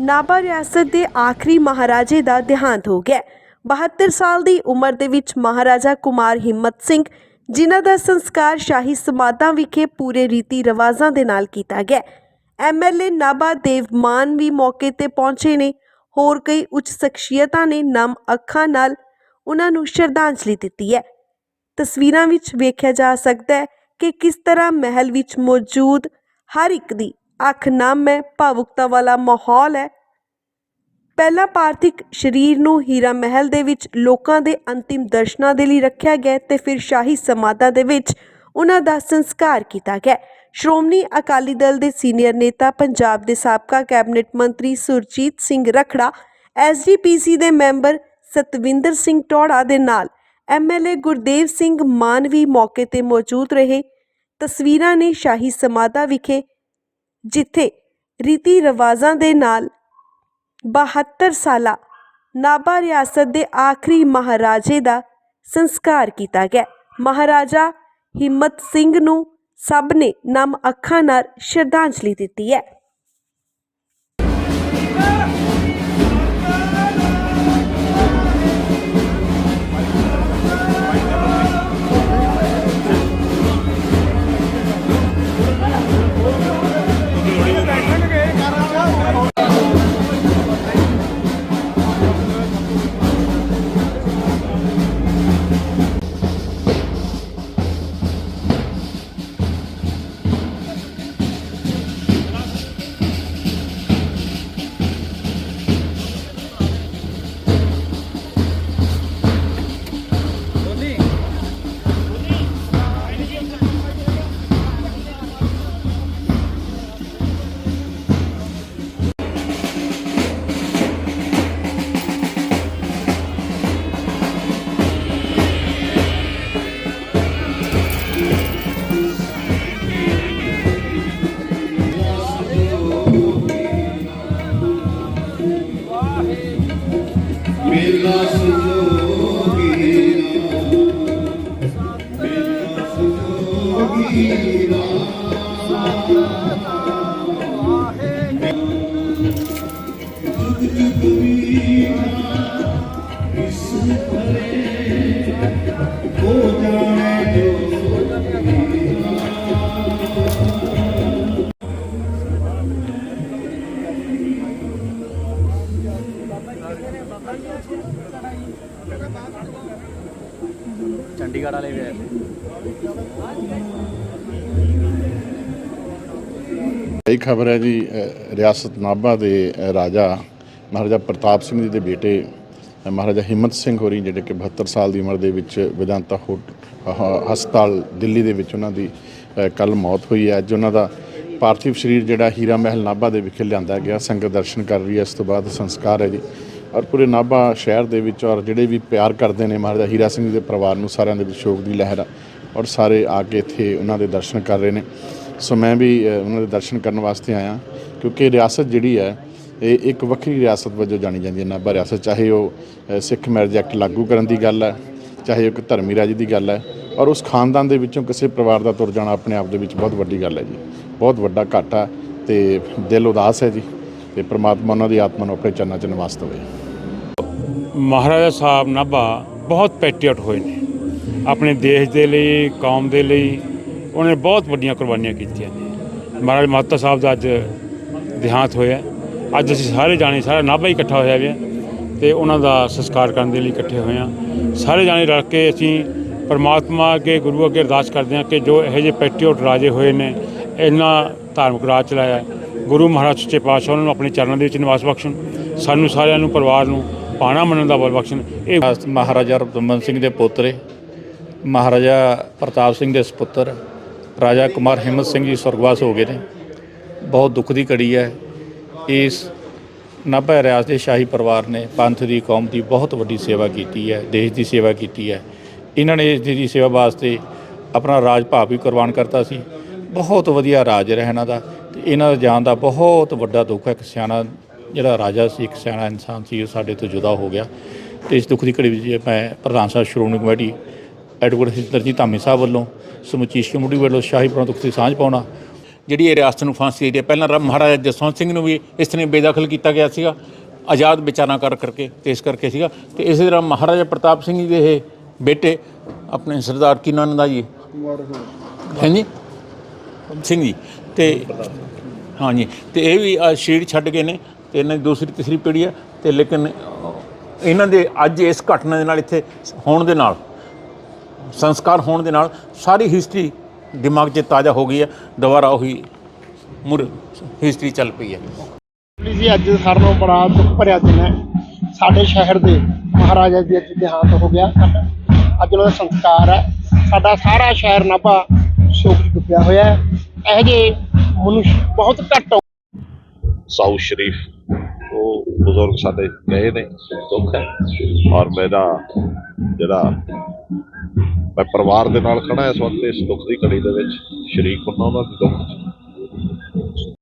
ਨਾਭਾ ਰਿਆਸਤ ਦੇ ਆਖਰੀ ਮਹਾਰਾਜੇ ਦਾ ਦੇਹਾਂਤ ਹੋ ਗਿਆ। ਹੈ। 72 ਸਾਲ ਦੀ ਉਮਰ ਦੇ ਵਿੱਚ ਮਹਾਰਾਜਾ ਕੁਮਾਰ ਹਿੰਮਤ ਸਿੰਘ, ਜਿਨ੍ਹਾਂ ਦਾ ਸੰਸਕਾਰ ਸ਼ਾਹੀ ਸਮਾਧਾਂ ਵਿਖੇ ਪੂਰੇ ਰੀਤੀ ਰਿਵਾਜ਼ਾਂ ਦੇ ਨਾਲ ਕੀਤਾ ਗਿਆ। ਐਮਐਲਏ ਨਾਭਾ ਦੇਵ ਮਾਨ ਵੀ ਮੌਕੇ ਤੇ ਪਹੁੰਚੇ ਨੇ। ਹੋਰ ਕਈ ਉੱਚ ਸ਼ਖਸੀਅਤਾਂ ਨੇ ਨਮ ਅੱਖਾਂ ਨਾਲ ਉਹਨਾਂ ਨੂੰ ਸ਼ਰਧਾਂਜਲੀ ਦਿੱਤੀ ਹੈ। ਤਸਵੀਰਾਂ ਵਿੱਚ ਵੇਖਿਆ ਜਾ ਸਕਦਾ ਹੈ ਕਿ ਕਿਸ ਤਰ੍ਹਾਂ ਮਹਿਲ ਵਿੱਚ ਮੌਜੂਦ ਹਰ ਇੱਕ ਦੀ ਅੱਖ ਨਮ ਹੈ, ਭਾਵੁਕਤਾ ਵਾਲਾ ਮਾਹੌਲ ਹੈ। ਪਹਿਲਾ ਪਾਰਥਿਕ ਸਰੀਰ ਨੂੰ ਹੀਰਾ ਮਹਿਲ ਦੇ ਵਿੱਚ ਲੋਕਾਂ ਦੇ ਅੰਤਿਮ ਦਰਸ਼ਨਾਂ ਦੇ ਲਈ ਰੱਖਿਆ ਗਿਆ ਤੇ ਫਿਰ ਸ਼ਾਹੀ ਸਮਾਧਾਂ ਦੇ ਵਿੱਚ ਉਹਨਾਂ ਦਾ ਸੰਸਕਾਰ ਕੀਤਾ ਗਿਆ। ਸ਼੍ਰੋਮਣੀ ਅਕਾਲੀ ਦਲ ਦੇ ਸੀਨੀਅਰ ਨੇਤਾ, ਪੰਜਾਬ ਦੇ ਸਾਬਕਾ ਕੈਬਨਿਟ ਮੰਤਰੀ ਸੁਰਜੀਤ ਸਿੰਘ ਰਖੜਾ ਐਸਜੀਪੀਸੀ ਦੇ ਮੈਂਬਰ ਸਤਵਿੰਦਰ ਸਿੰਘ ਟੋੜਾ ਦੇ ਨਾਲ ਐਮਐਲਏ ਗੁਰਦੇਵ ਸਿੰਘ ਮਾਨ ਵੀ ਮੌਕੇ ਤੇ ਮੌਜੂਦ ਰਹੇ। ਤਸਵੀਰਾਂ ਨੇ ਸ਼ਾਹੀ ਸਮਾਧਾ ਵਿਖੇ ਜਿੱਥੇ ਰੀਤੀ ਰਿਵਾਜ਼ਾਂ ਦੇ ਨਾਲ 72 ਸਾਲਾ ਨਾਭਾ ਰਿਆਸਤ ਦੇ ਆਖਰੀ ਮਹਾਰਾਜੇ ਦਾ ਸੰਸਕਾਰ ਕੀਤਾ ਗਿਆ। ਮਹਾਰਾਜਾ ਹਿੰਮਤ ਸਿੰਘ ਨੂੰ ਸਭ ਨੇ ਨਮ ਅੱਖਾਂ ਨਾਲ ਸ਼ਰਧਾਂਜਲੀ ਦਿੱਤੀ ਹੈ। ਚੰਡੀਗੜ੍ਹ ਵਾਲੇ ਵੀ ਆਏ ਇਹ ਖਬਰ ਹੈ ਜੀ ਰਿਆਸਤ ਨਾਭਾ ਦੇ ਰਾਜਾ ਮਹਾਰਾਜਾ ਪ੍ਰਤਾਪ ਸਿੰਘ ਜੀ ਦੇ ਬੇਟੇ ਮਹਾਰਾਜਾ ਹਿੰਮਤ ਸਿੰਘ ਹੋਰੀ ਜਿਹੜੇ ਕਿ 72 ਸਾਲ ਦੀ ਉਮਰ ਦੇ ਵਿੱਚ ਵਿਦਾਂਤਾ ਹੋਟ ਹਸਪਤਾਲ ਦਿੱਲੀ ਦੇ ਵਿੱਚ ਉਹਨਾਂ ਦੀ ਕੱਲ ਮੌਤ ਹੋਈ ਹੈ। ਅੱਜ ਉਹਨਾਂ ਦਾ ਪਾਰਥਿਵ ਸਰੀਰ ਜਿਹੜਾ ਹੀਰਾ ਮਹਿਲ ਨਾਭਾ ਦੇ ਵਿਖੇ ਲਿਆਂਦਾ ਗਿਆ। ਸੰਗਤ ਦਰਸ਼ਨ ਕਰ ਰਹੀ ਹੈ। ਇਸ ਤੋਂ ਬਾਅਦ ਸੰਸਕਾਰ ਹੈ ਜੀ। ਔਰ ਪੂਰੇ ਨਾਭਾ ਸ਼ਹਿਰ ਦੇ ਵਿੱਚ ਔਰ ਜਿਹੜੇ ਵੀ ਪਿਆਰ ਕਰਦੇ ਨੇ ਮਹਾਰਾਜਾ ਹੀਰਾ ਸਿੰਘ ਜੀ ਦੇ ਪਰਿਵਾਰ ਨੂੰ ਸਾਰਿਆਂ ਦੇ ਵਿੱਚ ਸ਼ੋਕ ਦੀ ਲਹਿਰ ਔਰ ਸਾਰੇ ਆ ਕੇ ਇੱਥੇ ਉਹਨਾਂ ਦੇ ਦਰਸ਼ਨ ਕਰ ਰਹੇ ਨੇ। ਸੋ ਮੈਂ ਵੀ ਉਹਨਾਂ ਦੇ ਦਰਸ਼ਨ ਕਰਨ ਵਾਸਤੇ ਆਇਆ, ਕਿਉਂਕਿ ਰਿਆਸਤ ਜਿਹੜੀ ਹੈ, ਇਹ ਇੱਕ ਵੱਖਰੀ ਰਿਆਸਤ ਵਜੋਂ ਜਾਣੀ ਜਾਂਦੀ ਹੈ। ਨਾਭਾ ਰਿਆਸਤ ਚਾਹੇ ਉਹ ਸਿੱਖ ਮੈਰਿਜ ਐਕਟ ਲਾਗੂ ਕਰਨ ਦੀ ਗੱਲ ਹੈ, ਚਾਹੇ ਉਹ ਇੱਕ ਧਰਮੀ ਰਾਜ ਦੀ ਗੱਲ ਹੈ, ਔਰ ਉਸ ਖਾਨਦਾਨ ਦੇ ਵਿੱਚੋਂ ਕਿਸੇ ਪਰਿਵਾਰ ਦਾ ਤੁਰ ਜਾਣਾ ਆਪਣੇ ਆਪ ਦੇ ਵਿੱਚ ਬਹੁਤ ਵੱਡੀ ਗੱਲ ਹੈ ਜੀ। ਬਹੁਤ ਵੱਡਾ ਘਾਟਾ ਤੇ ਦਿਲ ਉਦਾਸ ਹੈ ਜੀ ਤੇ ਪ੍ਰਮਾਤਮਾ ਉਹਨਾਂ ਦੀ ਆਤਮਾ ਨੂੰ ਆਪਣੇ ਚਰਨਾਂ 'ਚ ਨਿਵਾਸ ਦੇਵੇ। ਮਹਾਰਾਜਾ ਸਾਹਿਬ ਨਾਭਾ ਬਹੁਤ ਪੈਟਰੀਅਟ ਹੋਏ ਨੇ। ਆਪਣੇ ਦੇਸ਼ ਦੇ ਲਈ, ਕੌਮ ਦੇ ਲਈ ਉਹਨਾਂ ਨੇ ਬਹੁਤ ਵੱਡੀਆਂ ਕੁਰਬਾਨੀਆਂ ਕੀਤੀਆਂ ਨੇ। ਮਹਾਰਾਜ ਮਾਤਾ ਸਾਹਿਬ ਦਾ ਅੱਜ ਦੇਹਾਂਤ ਹੋਇਆ। ਅੱਜ ਅਸੀਂ ਸਾਰੇ ਜਾਣੇ, ਸਾਰਾ ਨਾਭਾ ਹੀ ਇਕੱਠਾ ਹੋਇਆ ਹੋਇਆ। ਤੇ ਉਹਨਾਂ ਦਾ ਸੰਸਕਾਰ ਕਰਨ ਦੇ ਲਈ ਇਕੱਠੇ ਹੋਏ ਹਾਂ। ਸਾਰੇ ਜਾਣੇ ਰਲ ਕੇ ਅਸੀਂ ਪਰਮਾਤਮਾ ਅੱਗੇ, ਗੁਰੂ ਅੱਗੇ ਅਰਦਾਸ ਕਰਦੇ ਹਾਂ ਕਿ ਜੋ ਇਹੋ ਜਿਹੇ ਪੈਟਰੀਅਟ ਰਾਜੇ ਹੋਏ ਨੇ ਇਹਨਾਂ ਧਾਰਮਿਕ ਰਾਜ ਚਲਾਇਆ। ਗੁਰੂ ਮਹਾਰਾਜ ਸੱਚੇ ਪਾਤਸ਼ਾਹ ਉਹਨਾਂ ਨੂੰ ਆਪਣੇ ਚਰਨਾਂ ਦੇ ਵਿੱਚ ਨਿਵਾਸ ਬਖਸ਼ਣ, ਸਾਨੂੰ ਸਾਰਿਆਂ ਨੂੰ, ਪਰਿਵਾਰ ਨੂੰ ਪਾਣਾ ਮੰਨਣ ਦਾ ਬਲ ਬਖਸ਼ਣ। ਇਹ ਮਹਾਰਾਜਾ ਰਤਮਨ ਸਿੰਘ ਦੇ ਪੋਤਰੇ ਮਹਾਰਾਜਾ ਪ੍ਰਤਾਪ ਸਿੰਘ ਦੇ ਸੁਪੁੱਤਰ ਰਾਜਾ ਕੁਮਾਰ ਹਿੰਮਤ ਸਿੰਘ ਜੀ ਸੁਰਗਵਾਸ ਹੋ ਗਏ ਨੇ। ਬਹੁਤ ਦੁੱਖ ਦੀ ਘੜੀ ਹੈ। ਇਸ ਨਾਭਾ ਰਿਆਸ ਦੇ ਸ਼ਾਹੀ ਪਰਿਵਾਰ ਨੇ ਪੰਥ ਦੀ, ਕੌਮ ਦੀ ਬਹੁਤ ਵੱਡੀ ਸੇਵਾ ਕੀਤੀ ਹੈ, ਦੇਸ਼ ਦੀ ਸੇਵਾ ਕੀਤੀ ਹੈ। ਇਹਨਾਂ ਨੇ ਇਸ ਦੀ ਸੇਵਾ ਵਾਸਤੇ ਆਪਣਾ ਰਾਜ ਭਾਵ ਵੀ ਕੁਰਬਾਨ ਕਰਤਾ ਸੀ। ਬਹੁਤ ਵਧੀਆ ਰਾਜ ਰਿਹਾ ਇਹਨਾਂ ਦਾ ਤੇ ਇਹਨਾਂ ਦਾ ਜਾਣ ਦਾ ਬਹੁਤ ਵੱਡਾ ਦੁੱਖ ਹੈ। ਇੱਕ ਸਿਆਣਾ ਜਿਹੜਾ ਰਾਜਾ ਸੀ, ਇੱਕ ਸਿਆਣਾ ਇਨਸਾਨ ਸੀ, ਉਹ ਸਾਡੇ ਤੋਂ ਜੁਦਾ ਹੋ ਗਿਆ। ਤੇ ਇਸ ਦੁੱਖ ਦੀ ਘੜੀ ਵਿੱਚ ਮੈਂ ਪ੍ਰਧਾਨ ਸਾਹਿਬ, ਸ਼੍ਰੋਮਣੀ ਕਮੇਟੀ ਐਡਵੋਕੇਟ ਹਿੰਦਰਜੀਤ ਧਾਮੀ ਸਾਹਿਬ ਵੱਲੋਂ, ਸਮੁੱਚੀ ਸ਼੍ਰੋਮਣੀ ਵੱਲੋਂ ਸ਼ਾਹੀ ਪਰਮ ਦੁੱਖ ਸਾਂਝ ਪਾਉਣਾ। ਜਿਹੜੀ ਇਹ ਰਿਆਸਤ ਨੂੰ ਫਾਂਸੀ ਦੀ ਹੈ, ਪਹਿਲਾਂ ਰਾ- ਮਹਾਰਾਜਾ ਜਸਵੰਤ ਸਿੰਘ ਨੂੰ ਵੀ ਇਸ ਤਰ੍ਹਾਂ ਬੇਦਖਲ ਕੀਤਾ ਗਿਆ ਸੀਗਾ, ਆਜ਼ਾਦ ਵਿਚਾਰਾਂ ਕਰ, ਕਰਕੇ ਤੇ ਇਸ ਕਰਕੇ ਸੀਗਾ। ਤੇ ਇਸੇ ਤਰ੍ਹਾਂ ਮਹਾਰਾਜਾ ਪ੍ਰਤਾਪ ਸਿੰਘ ਜੀ ਦੇ ਇਹ ਬੇਟੇ, ਆਪਣੇ ਸਰਦਾਰ ਕੀ ਨਾਂ ਦਾ ਜੀ? ਹਾਂਜੀ? ਸਿੰਘ ਜੀ, ਤੇ ਹਾਂਜੀ ਤੇ ਇਹ ਵੀ ਆਹ ਛੱਡ ਗਏ ਨੇ, ਤੇ ਇਹਨਾਂ ਦੀ ਦੂਸਰੀ, ਤੀਸਰੀ ਪੀੜ੍ਹੀ ਆ ਤੇ ਲੇਕਿਨ ਇਹਨਾਂ ਦੇ ਅੱਜ ਇਸ ਘਟਨਾ ਦੇ ਨਾਲ ਇੱਥੇ ਹੋਣ ਦੇ ਨਾਲ ਸੰਸਕਾਰ ਹੋਣ ਦੇ ਨਾਲ ਸਾਰੀ ਹਿਸਟਰੀ ਦਿਮਾਗ 'ਚ ਤਾਜ਼ਾ ਹੋ ਗਈ ਹੈ। ਦੁਬਾਰਾ ਉਹੀ ਮੁਰ ਹਿਸਟਰੀ ਚੱਲ ਪਈ ਹੈ। ਜੀ ਜੀ ਅੱਜ ਸਾਡੇ ਨੂੰ ਬੜਾ ਦੁੱਖ ਭਰਿਆ ਦਿਨ ਹੈ। ਸਾਡੇ ਸ਼ਹਿਰ ਦੇ ਮਹਾਰਾਜਾ ਜੀ ਅੱਜ ਦੇਹਾਂਤ ਹੋ ਗਿਆ। ਅੱਜ ਉਹਨਾਂ ਦਾ ਸੰਸਕਾਰ ਹੈ। ਸਾਡਾ ਸਾਰਾ ਸ਼ਹਿਰ ਨਾਭਾ ਸ਼ੋਕ ਡੁੱਬਿਆ ਹੋਇਆ ਹੈ। ਇਹੋ ਜਿਹੇ ਮਨੁੱਖ ਬਹੁਤ ਘੱਟ ਸਾਊ ਸ਼ਰੀਫ ਉਹ ਬਜ਼ੁਰਗ ਸਾਡੇ ਗਏ ਨੇ ਦੁੱਖ ਹੈ। ਔਰ ਮੇਰਾ ਜਿਹੜਾ ਮੈਂ ਪਰਿਵਾਰ ਦੇ ਨਾਲ ਖੜਾ ਇਸ ਵਕਤ ਇਸ ਦੁੱਖ ਦੀ ਘੜੀ ਦੇ ਵਿੱਚ, ਸ਼ਰੀਕ ਹੁੰਦਾ ਉਹਨਾਂ ਦੇ ਦੁੱਖ?